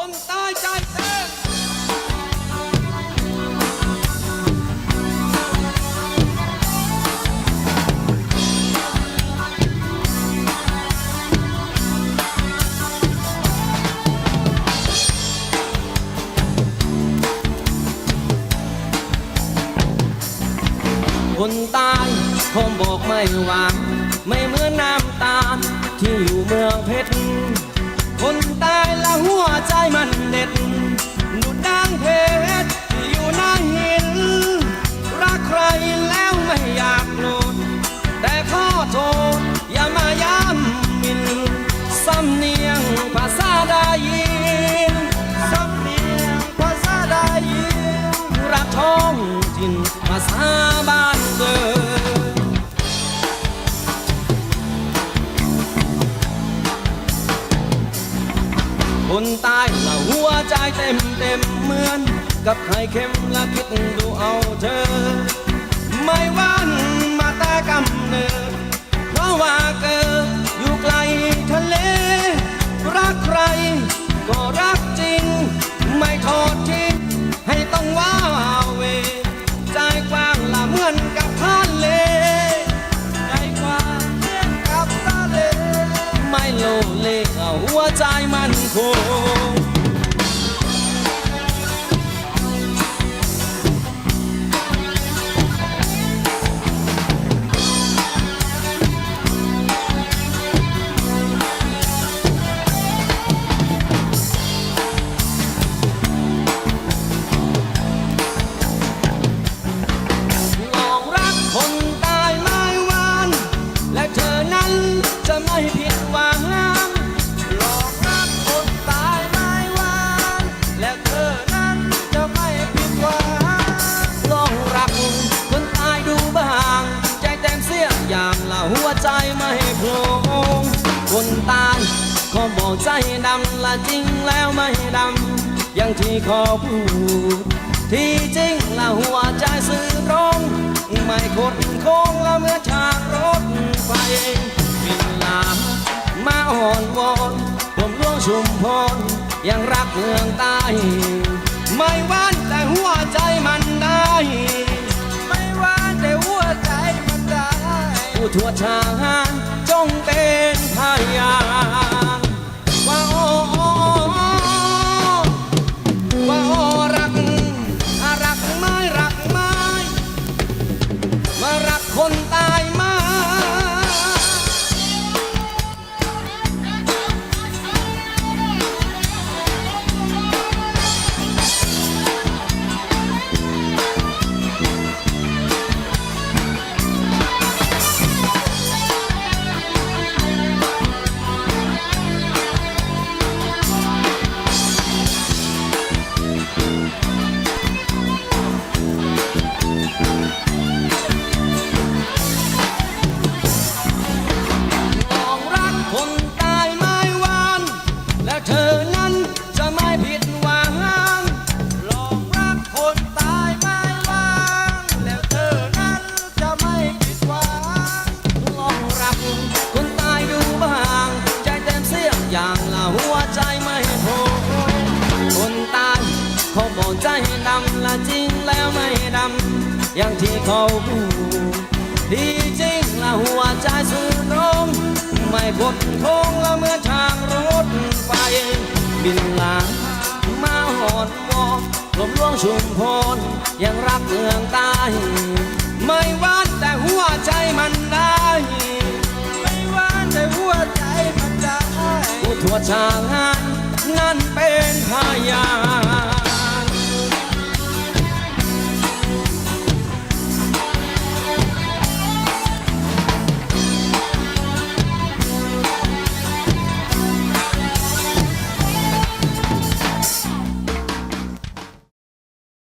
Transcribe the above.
คนตายใจเต้นคนตายคงบอกไม่หวาไม่เหมือนน้ำตาลที่อยู่เมืองเพชร คนตายและหัวใจมันเด็ดดุดดังเพชรที่อยู่หน้าหิน รักใครแล้วไม่อยากโลดแต่ขอโทษอย่ามาย้ำมินสำเนียงภาษาดายินสำเนียงภาษาดายินรักท้องถิ่นภาษาบ้าน คนตายละหัวใจเต็มเต็มเหมือน กับไข่เค็มและคิดดูเอาเธอ ไม่ว่า ใจมันคง ใจดำละจริงแล้วไม่ดำอย่างที่ขาพูด ที่จริงละหัวใจสื่อตรงไม่คดโค้งละเมื่อฉากรถไฟบินลามาอ่อนวอนผมหลวงชุมพรยังรักเมืองใต้ไม่หวานแต่หัวใจมันได้ ไม่หวานแต่หัวใจมันได้ผู้ทั่วชา อย่างละหัวใจไม่โผคนตายเขาบอกใจดำละจริงแล้วไม่ดำอย่างที่เขาพูดที่จริงละหัวใจสื่อตรงไม่กดโค้งละเมื่อทางรถไฟบินลามาหอดวอกลมหลวงชุมพรยังรักเมืองใต้ไม่วานแต่หัวใจ ชางาน นั่นเป็นพยาน